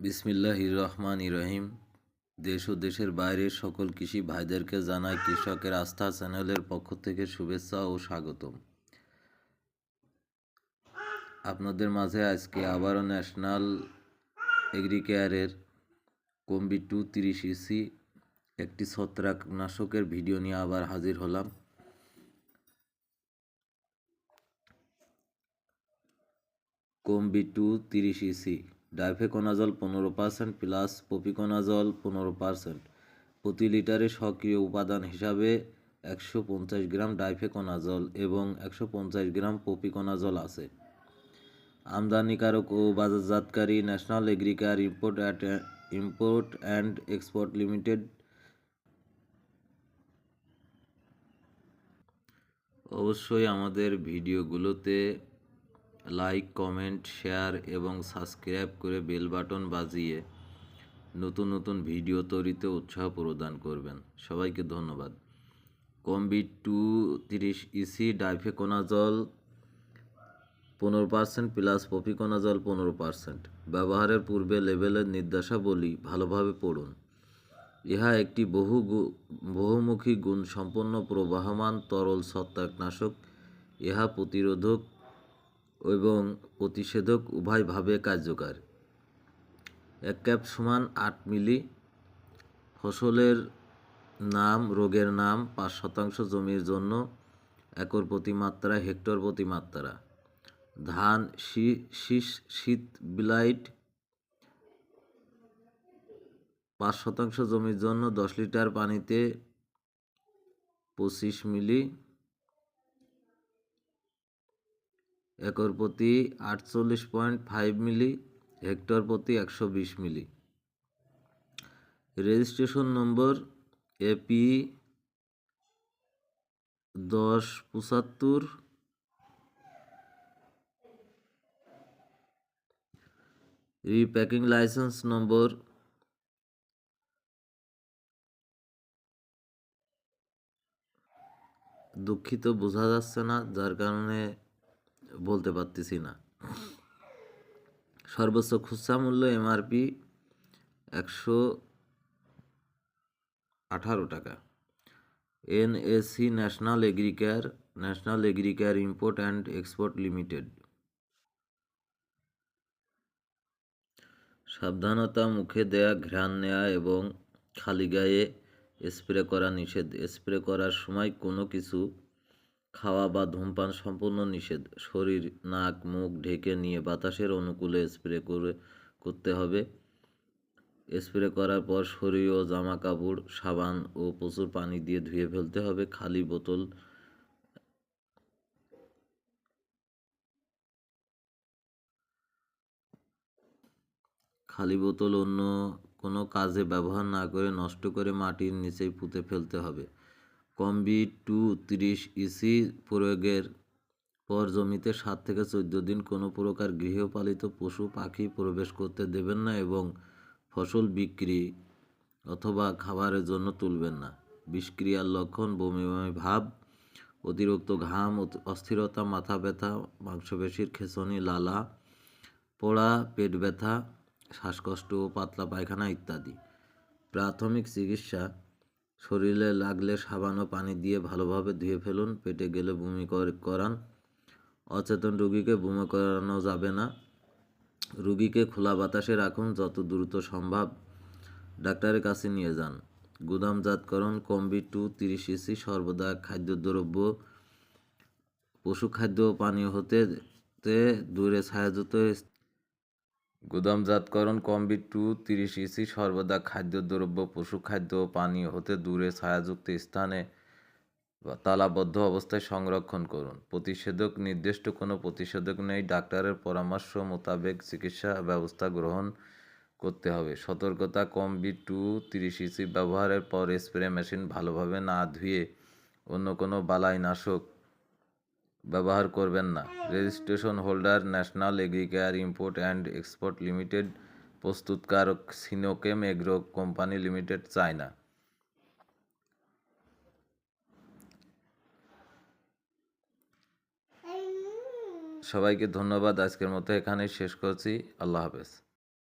বিসমিল্লাহ রহমান রহিম। দেশ ও দেশের বাইরের সকল কৃষি ভাইদেরকে জানাই কৃষকের আস্থা চ্যানেলের পক্ষ থেকে শুভেচ্ছা ও স্বাগতম। আপনাদের মাঝে আজকে আবারও ন্যাশনাল এগ্রিকেয়ারের কম্বি টু তিরিশ ইসি একটি ছত্রাকনাশকের ভিডিও নিয়ে আবার হাজির হলাম। কম্বি টু তিরিশ ইসি ডাইফেকোনাজল পনেরো পার্সেন্ট প্লাস পপিকোনাজল পনেরো পার্সেন্ট প্রতি লিটারে সক্রিয় উপাদান হিসাবে একশো পঞ্চাশ গ্রাম ডাইফেকোনাজল এবং একশো পঞ্চাশ গ্রাম পপিকোনাজল আছে। আমদানিকারক ও বাজারজাতকারী National Agricare import at import and export limited. অবশ্যই আমাদের ভিডিওগুলোতে লাইক, কমেন্ট, শেয়ার এবং সাবস্ক্রাইব করে বেল বাটন বাজিয়ে নতুন নতুন ভিডিও তৈরিতে উৎসাহ প্রদান করবেন। সবাইকে ধন্যবাদ। কম্বি টু তিরিশ ইসি ডাইফেকোনাজল পনেরো পার্সেন্ট প্লাস পপিকোনাজল পনেরো পার্সেন্ট ব্যবহারের পূর্বে লেবেলের নির্দেশাবলী ভালোভাবে পড়ুন। ইহা একটি বহু বহুমুখী গুণ সম্পন্ন প্রবাহমান তরল ছত্রাকনাশক। ইহা প্রতিরোধক এবং প্রতিষেধক উভয়ভাবে কার্যকর। এক ক্যাপ সমান আট মিলি। ফসলের নাম, রোগের নাম, পাঁচ শতাংশ জমির জন্য একর প্রতি মাত্রা, হেক্টর প্রতি মাত্রা। ধান শীষ, শীত, বিলাইট পাঁচ শতাংশ জমির জন্য দশ লিটার পানিতে পঁচিশ মিলি। একর প্রতি আটচল্লিশ পয়েন্ট ফাইভ মিলি, হেক্টর প্রতি একশো বিশ মিলি। রেজিস্ট্রেশন নম্বর এপি দশ পঁচাত্তর। রিপ্যাকিং লাইসেন্স নম্বর দুঃখিত, বোঝা যাচ্ছে না, যার কারণে বলতে পারতেছি না। সর্বোচ্চ খুচরা মূল্য এমআরপি একশো আঠারো টাকা। NSC National Agricare National Agricare import and export limited. সাবধানতা মুখে দেয়া, ঘ্রাণ নেওয়া এবং খালি গায়ে স্প্রে করা নিষেধ। স্প্রে করার সময় কোনো কিছু খাওয়া বা ধূমপান সম্পূর্ণ নিষেধ। শরীর, নাক, মুখ ঢেকে নিয়ে বাতাসের অনুকূলে স্প্রে করে, করতে হবে। স্প্রে করার পর শরীর ও জামা কাপড় সাবান ও প্রচুর পানি দিয়ে ধুয়ে ফেলতে হবে। খালি বোতল খালি বোতল অন্য কোনো কাজে ব্যবহার না করে নষ্ট করে মাটির নিচেই পুঁতে ফেলতে হবে। কম্বি টু তিরিশ ইসি প্রয়োগের পর জমিতে সাত থেকে চোদ্দ দিন কোনো প্রকার গৃহপালিত পশু পাখি প্রবেশ করতে দেবেন না এবং ফসল বিক্রি অথবা খাবারের জন্য তুলবেন না। বিষক্রিয়ার লক্ষণ, বমি বমি ভাব, অতিরিক্ত ঘাম অস্থিরতা, মাথা ব্যথা, মাংসপেশির খেঁচনি, লালা, পোড়া, পেট ব্যথা, শ্বাসকষ্ট, পাতলা পায়খানা ইত্যাদি। প্রাথমিক চিকিৎসা শরীরে লাগলে সাবান ও পানি দিয়ে ভালোভাবে ধুয়ে ফেলুন, পেটে গেলে বমি কর- করান। অচেতন রোগীকে বমি করানো যাবে না। রুগীকে খোলা বাতাসে রাখুন, যত দ্রুত সম্ভব। ডাক্তারের কাছে নিয়ে যান। গুদামজাতকরণ কম্বি টু, তিরিশ ইসি সর্বদা খাদ্যদ্রব্য, পশু খাদ্য পানীয় হতে দূরে ছায়াযুক্ত গুদামজাতকরণ কম্বি টু তিরিশ ইসি সর্বদা খাদ্যদ্রব্য পশু খাদ্য পানীয় হতে দূরে ছায়াযুক্ত স্থানে তালাবদ্ধ অবস্থায় সংরক্ষণ করুন। প্রতিষেধক নির্দিষ্ট কোনো প্রতিষেধক নেই। ডাক্তারের পরামর্শ মোতাবেক চিকিৎসা ব্যবস্থা গ্রহণ করতে হবে। সতর্কতা কম্বি টু তিরিশ ইসি ব্যবহারের পর স্প্রে মেশিন ভালোভাবে না ধুয়ে অন্য কোনো বালাইনাশক ব্যবহার করবেন না। Registration holder, National Agricare import and export limited, প্রস্তুতকারক Sinochem agro company limited, China. সবাইকে ধন্যবাদ। আজকের মতো এখানেই শেষ করছি। আল্লাহ হাফেজ।